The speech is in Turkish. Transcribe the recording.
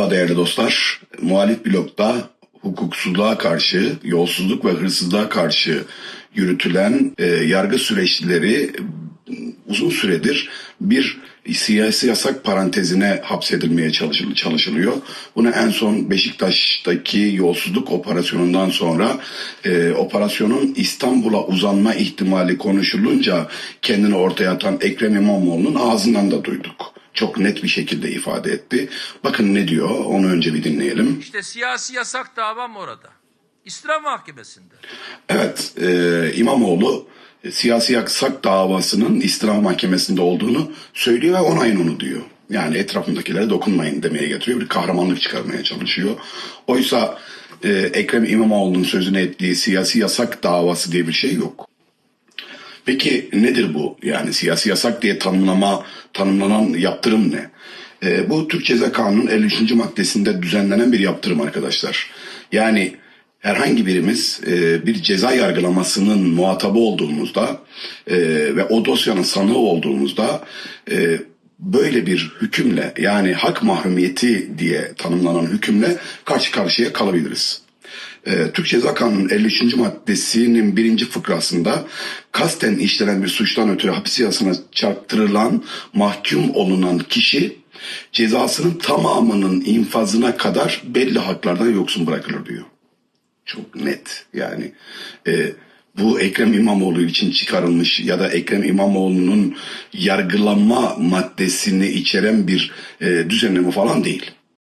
Merhaba değerli dostlar. Muhalif blokta hukuksuzluğa karşı, yolsuzluk ve hırsızlığa karşı yürütülen e, yargı süreçleri uzun süredir bir siyasi yasak parantezine hapsedilmeye çalışıl- çalışılıyor. Bunu en son Beşiktaş'taki yolsuzluk operasyonundan sonra e, operasyonun İstanbul'a uzanma ihtimali konuşulunca kendini ortaya atan Ekrem İmamoğlu'nun ağzından da duyduk. Çok net bir şekilde ifade etti. Bakın ne diyor onu önce bir dinleyelim. İşte siyasi yasak davam orada. İslam Mahkemesi'nde. Evet, e, İmamoğlu e, siyasi yasak davasının istirham mahkemesinde olduğunu söylüyor ve onayın onu diyor. Yani etrafındakilere dokunmayın demeye getiriyor. Bir kahramanlık çıkarmaya çalışıyor. Oysa e, Ekrem İmamoğlu'nun sözünü ettiği siyasi yasak davası diye bir şey yok. Peki nedir bu? Yani siyasi yasak diye tanımlama, tanımlanan yaptırım ne? Ee, bu Türk Ceza Kanunu'nun 53. maddesinde düzenlenen bir yaptırım arkadaşlar. Yani herhangi birimiz e, bir ceza yargılamasının muhatabı olduğumuzda e, ve o dosyanın sanığı olduğumuzda e, böyle bir hükümle yani hak mahrumiyeti diye tanımlanan hükümle karşı karşıya kalabiliriz. Ee, Türk Ceza Kanunu'nun 53. maddesinin birinci fıkrasında kasten işlenen bir suçtan ötürü hapis yasasına çarptırılan mahkum olunan kişi cezasının tamamının infazına kadar belli haklardan yoksun bırakılır diyor. Çok net yani. e, bu Ekrem İmamoğlu için çıkarılmış ya da Ekrem İmamoğlu'nun yargılanma maddesini içeren bir e, düzenleme falan değil.